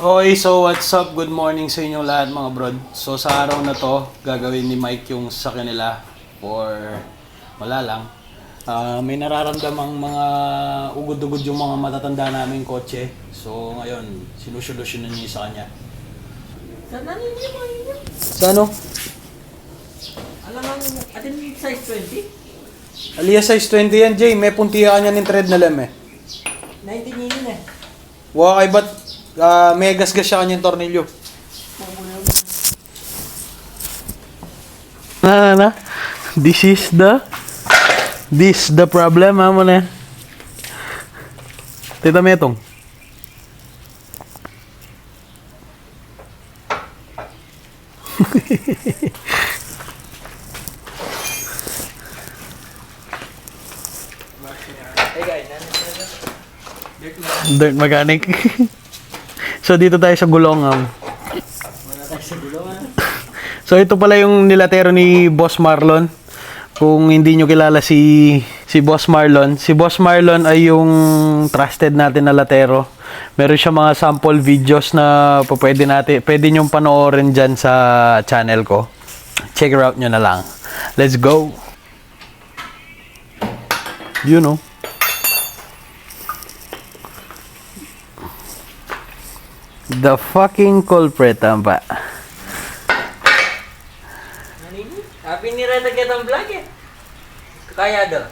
Okay, so what's up? Good morning sa inyong lahat mga brod. So sa araw na to, gagawin ni Mike yung sa kanila for wala lang. Ah, may nararamdamang mga ugod-ugod yung mga matatanda naming kotse. So ngayon, sinusolusyonan niya sa kanya. Sana ninyo mo ninyo. Sa ano? Alam mo, atin size 20? Alias size 20 yan, Jay. May puntihan niya ng thread na lem eh. 19 yun eh. Wakay ba't ah, may gasgas siya kanyang tornilyo? Na, na, na. This is the... This the problem, ha mo na. Tita Metong. Hey guys, Dirt mechanic. so dito tayo sa Gulongam. So ito pala yung nilatero ni Boss Marlon. Kung hindi nyo kilala si si Boss Marlon, si Boss Marlon ay yung trusted natin na latero. Meron siya mga sample videos na pwede natin, pwede nyo panoorin dyan sa channel ko. Check it out nyo na lang. Let's go! You know. The fucking culprit, tamba. Nanini? Happy ni Reda get ang vlog eh. Kaya do.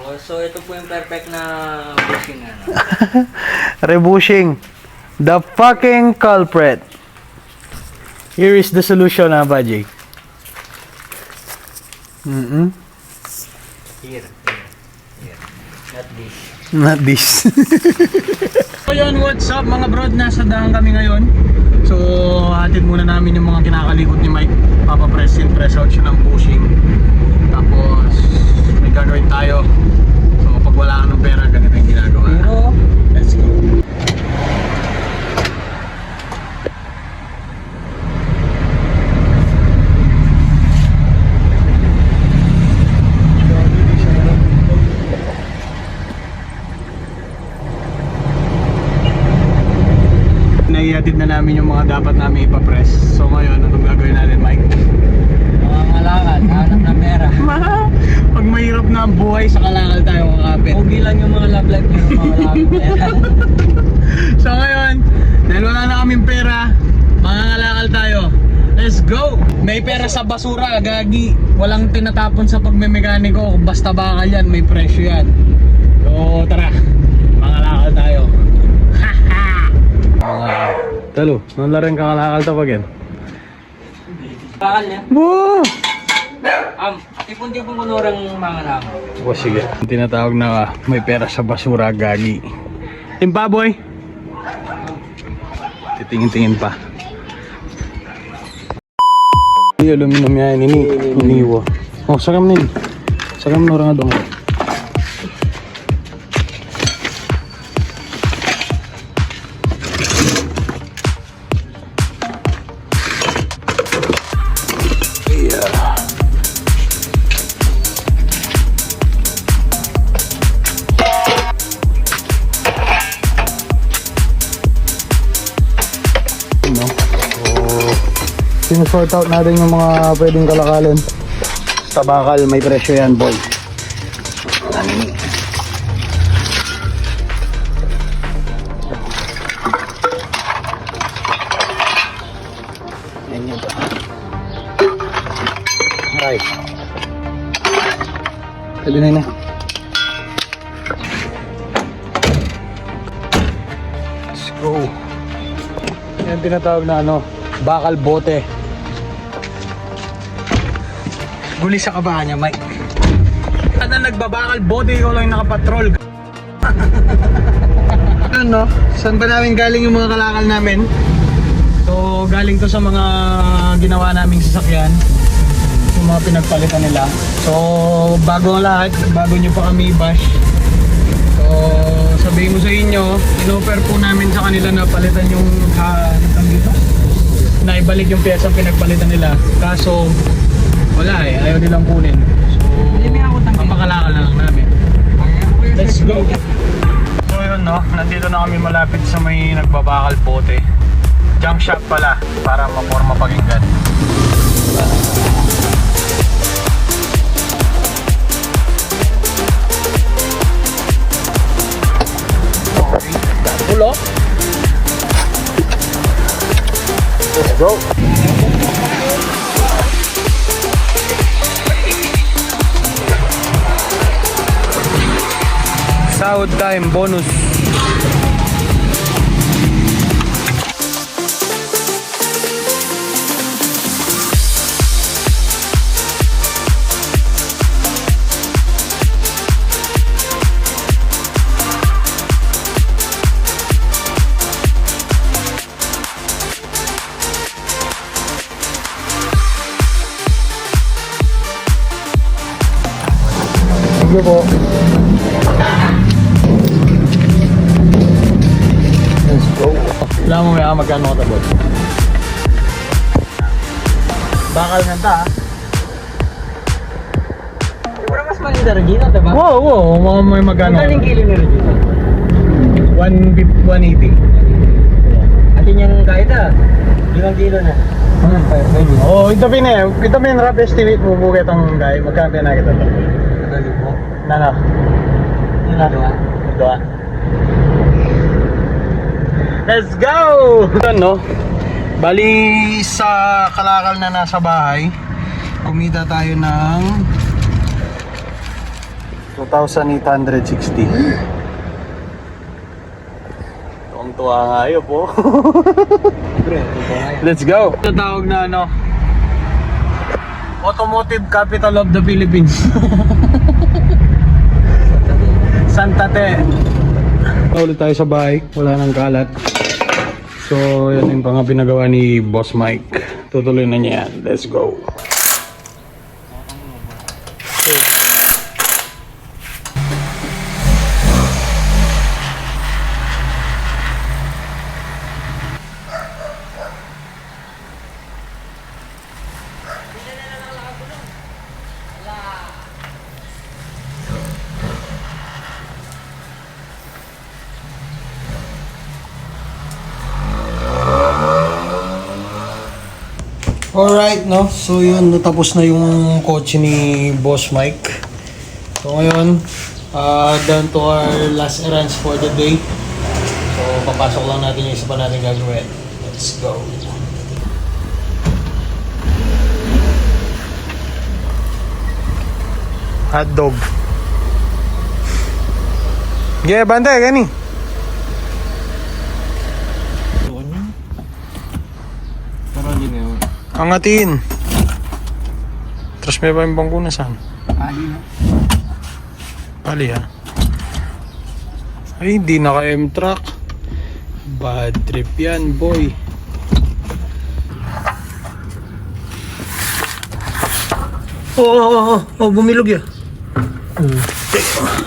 Oh, so ito po yung perfect na bushing ano. Rebushing. The fucking culprit. Here is the solution, ha, Baji? Mm-mm. Here, here, here. Not this. Not this. so yun, what's up mga brod? Nasa daan kami ngayon. So, hatid muna namin yung mga kinakalikot ni Mike. Papapress in, press out siya ng bushing. Tapos, may gagawin tayo. So, pag wala ka ng pera, ganito yung ginagawa. Pero, Let's go. Naihatid na namin yung mga dapat namin ipapress. So ngayon, anong gagawin natin, Mike? mga malakad, hanap ng pera. Pag mahirap na ang buhay, sa kalakal tayo kakapit. Pogi lang yung mga love life nyo, mga love pera. So ngayon, dahil wala na kaming pera, mangangalakal tayo. Let's go! May pera sa basura, gagi. Walang tinatapon sa pagmemekaniko. Basta bakal yan, may presyo yan. So tara, mangalakal tayo. Mga talo, nung laring kakalakal to pag Bakal niya. Woo! Um, tipon-tipon ko norang mga namo. O sige, tinatawag na ah, may pera sa basura, gagi. Timbaboy! Titingin-tingin pa. Ay, aluminum yan, ini, iniwa. Oh, sakam nin. Sakam na orang adong. no? So, sinusort out natin yung mga pwedeng kalakalan. Sa bakal, may presyo yan, boy. Yan yun. Ay. Pwede na yun eh. Let's go. Yan tinatawag na ano, bakal bote. Guli sa kabahan niya, Mike. Ano nagbabakal bote, ikaw lang nakapatrol. ano, saan ba namin galing yung mga kalakal namin? So, galing to sa mga ginawa naming sasakyan. Yung mga pinagpalitan nila. So, bago ang lahat, bago nyo pa kami bash. So, sabihin ko sa inyo, in-offer po namin sa kanila na palitan yung ano dito? Na ibalik yung piyesang pinagpalitan nila. Kaso, wala eh, ayaw nilang kunin. So, tanggi. papakalakal na lang namin. Let's go! So yun, no? Nandito na kami malapit sa may nagbabakal bote. Junk shop pala, para maporma pakinggan. Pulo. Let's go. Sahod time bonus. Thank you. Mo may magkano ka tabot. Bakal nga ta. Pero mas maganda Regina, diba? Wow, wow. Mga may magkano. Magkano yung kilo ni Regina? 150, 180. Atin yung kahit ah. Limang kilo na. Hmm. Oh, ito pin eh. Ito pin rough estimate mo buket ang guy. Magkano na kita to? Dali po. Na na. Yung nagawa. Let's go! Ito no. Bali sa kalakal na nasa bahay, kumita tayo ng 2,860. Tuwang-tuwa nga yun po. Let's go! Ito tawag na ano, Automotive Capital of the Philippines. Santa Te. Ulit tayo sa bahay, wala nang kalat. So, yan yung mga pinagawa ni Boss Mike. Tutuloy na niya yan. Let's go. Alright, no? So yun, natapos na yung kotse ni Boss Mike. So ngayon, uh, down to our last errands for the day. So papasok lang natin yung isa pa natin gagawin. Let's go. Hot dog. Yeah, bantay, gani. Pero hindi na yun. Angatin. Tapos may pa yung bangko na saan? Ali na. Pali ha. Ay, hindi naka M-Track. Bad trip yan, boy. Oo, oh, oo, oh, oh, bumilog yan. Pali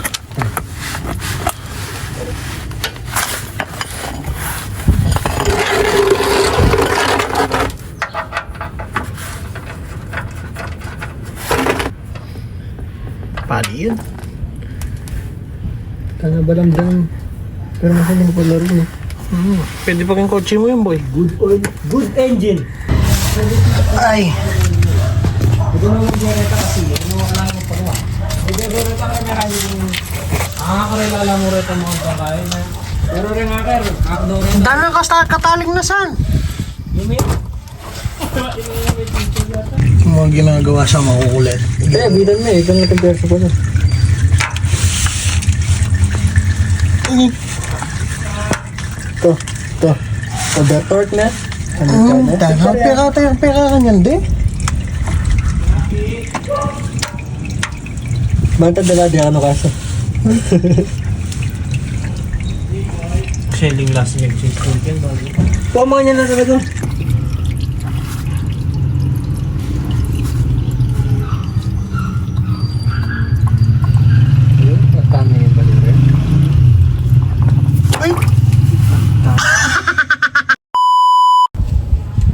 Kaya balamdam. Pero masaling ko pala rin eh. Hmm, pwede pa kang kotse mo yan, boy. Good oil. Good engine. Ay! Hindi mo yung gereta kasi. Ano mo kailangan mo paruwa. Hindi gereta kaya meron yung... Ah, karelala mo reta mo ang kakain na. Pero rin nga kayo. Kakdo rin. Dami ang kasta kataling na saan? Yung may... Yung mga ginagawa sa makukulit. Eh, bidan mo eh. Ikaw nga pagperso ko na. Ito, ito. Order torque na. Hmm, tama. Pera tayo, pera ka niyan, di? Banta dala di ano kaso. Selling last week since weekend. Kuha mga niya na talaga. Nagkano yung balure? Ay!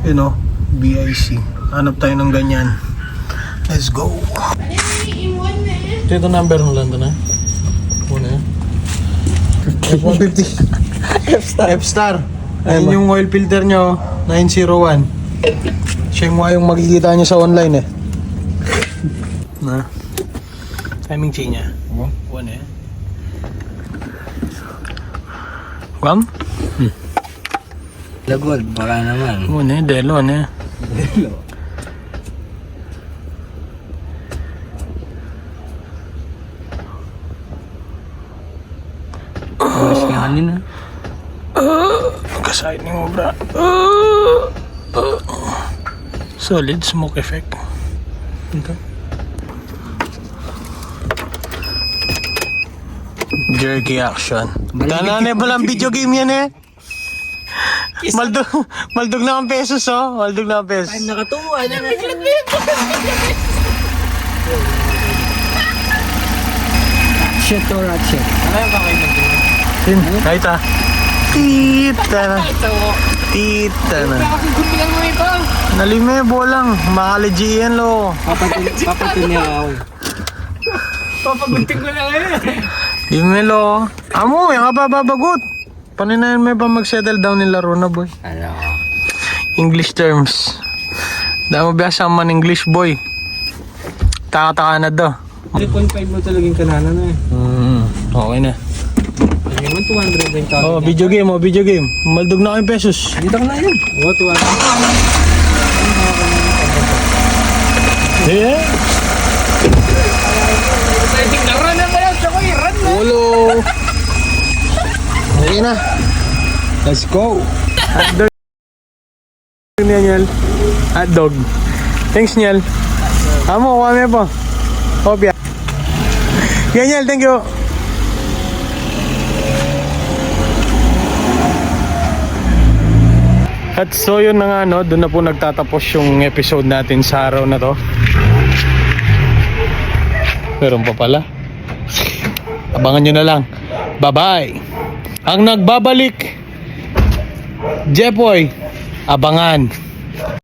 you know, BIC. Hanap tayo ng ganyan. Let's go. Ito yung number mo lang doon, ha? Una. F150. F-Star. F-Star. Ayun yung oil filter nyo, 901. Siya yung mga yung makikita nyo sa online eh. Na. Timing chain niya. One eh. Guam? Lagod, baka naman. One eh, delo eh. Mas nga kanina. Kasahit ni mo, bra. Solid smoke effect. Ito. Jerky action. Tanane ba lang video game yan eh? Maldog, maldog na ang pesos oh. Maldog na ang pesos. Nakatuwa na Ratchet to ratchet. Ano yung kakay kahit ah. Tita na. Tita na. Nakakagumpilan mo ito. Nalime bolang. Makalaji yan lo. Papatin, papatin niya ako. Papagunting ko na ngayon. Lime lo. Amo, yung ka pa babagot. Paninayan mo pa mag-settle down yung laro na boy. Ano? English terms. Damo biasa man English boy. Taka-taka na do. 3.5 mo talagang kanana na eh. Mm, okay na. Naman 200 din ka. Oh, video game, oh, video game. Maldog na kayong pesos. Dito ka na yun. Oo, 200. Eh? Naran na pala sa ko, iran na. Ulo. Okay na. Let's go. Hotdog. Niya, Niel. Hotdog. Thanks, Niel. Amo, kami po. Kopya. Yan, Niel. Thank you. At so yun na nga no, doon na po nagtatapos yung episode natin sa araw na to. Meron pa pala. Abangan nyo na lang. Bye-bye. Ang nagbabalik, Jepoy, abangan.